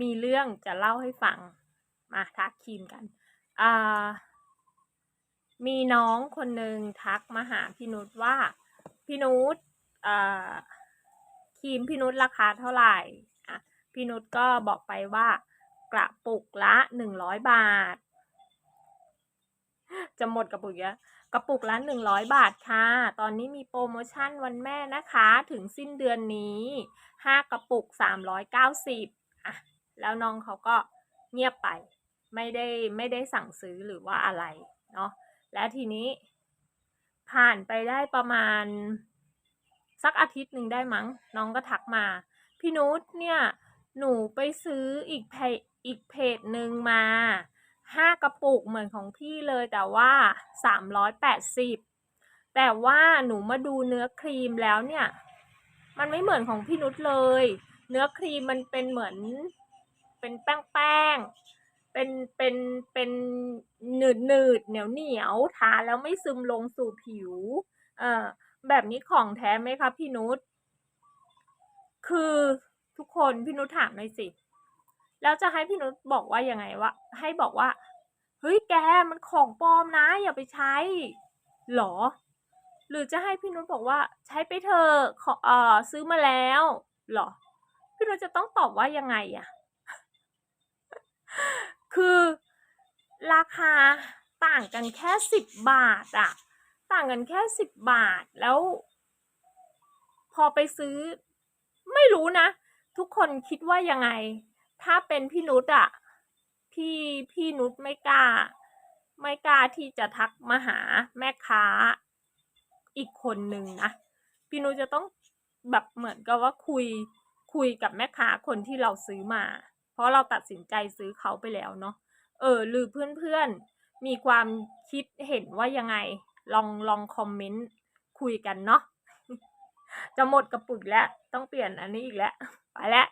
มีเรื่องจะเล่าให้ฟัง มาทักคีมกันอ่ามีน้องคนหนึ่งทักมาหาพี่นุชว่าพี่นุชอ่าครีมพี่นุชราคาเท่าไหร่อะพี่นุชก็บอกไปว่ากระปุกละหนึ่งร้อยบาท จะหมดกระปุกเยอะกระปุกละหนึ่งร้อยบาทค่ะ ตอนนี้มีโปรโมชั่นวันแม่นะคะ ถึงสิ้นเดือนนี้ห้ากระปุกสามร้อยเก้าสิบอะ แล้วน้องเขาก็เงียบไปไม่ได้ไม่ได้สั่งซื้อหรือว่าอะไรเนาะและทีนี้ ผ่านไปได้ประมาณ สักอาทิตย์หนึ่งได้มั้ง น้องก็ทักมา พี่นุชเนี่ย หนูไปซื้ออีกเพจอีกเพจหนึ่งมาห้ากระปุกเหมือนของพี่เลยแต่ว่าสามร้อยแปดสิบแต่ว่าหนูมาดูเนื้อครีมแล้วเนี่ย มันไม่เหมือนของพี่นุชเลย เนื้อครีมมันเป็นเหมือน เป็นแป้งแป้งเป็นเป็นเป็นหนืดหนืดเหนียวเหนียวทาแล้วไม่ซึมลงสู่ผิว เอ่อแบบนี้ของแท้ไหมคะพี่นุชคือทุกคนพี่นุชถามหน่อยสิแล้วจะให้พี่นุชบอกว่ายังไงวะให้บอกว่าเฮ้ยแกมันของปลอมนะ อย่าไปใช้หรอ หรือจะให้พี่นุชบอกว่า ใช้ไปเถอะขอเออซื้อมาแล้วหรอ พี่นุชจะต้องตอบว่ายังไงอะ คือราคาต่างกันแค่สิบบาทอะต่างกันแค่สิบบาทแล้ว พอไปซื้อ ไม่รู้นะ ทุกคนคิดว่ายังไง ถ้าเป็นพี่นุชอะพี่พี่นุชไม่กล้า ไม่กล้าที่จะทักมาหาแม่ค้าอีกคนหนึ่งนะพี่นุชจะต้องแบบเหมือนกับว่าคุยคุยกับแม่ค้าคนที่เราซื้อมา เพราะเราตัดสินใจซื้อเขาไปแล้วเนาะเออ หรือเพื่อนๆ มีความคิดเห็นว่ายังไง ลองลองคอมเมนต์คุยกันเนาะจะหมดกระปุกแล้ว ต้องเปลี่ยนอันนี้อีกแล้ว ไปแล้ว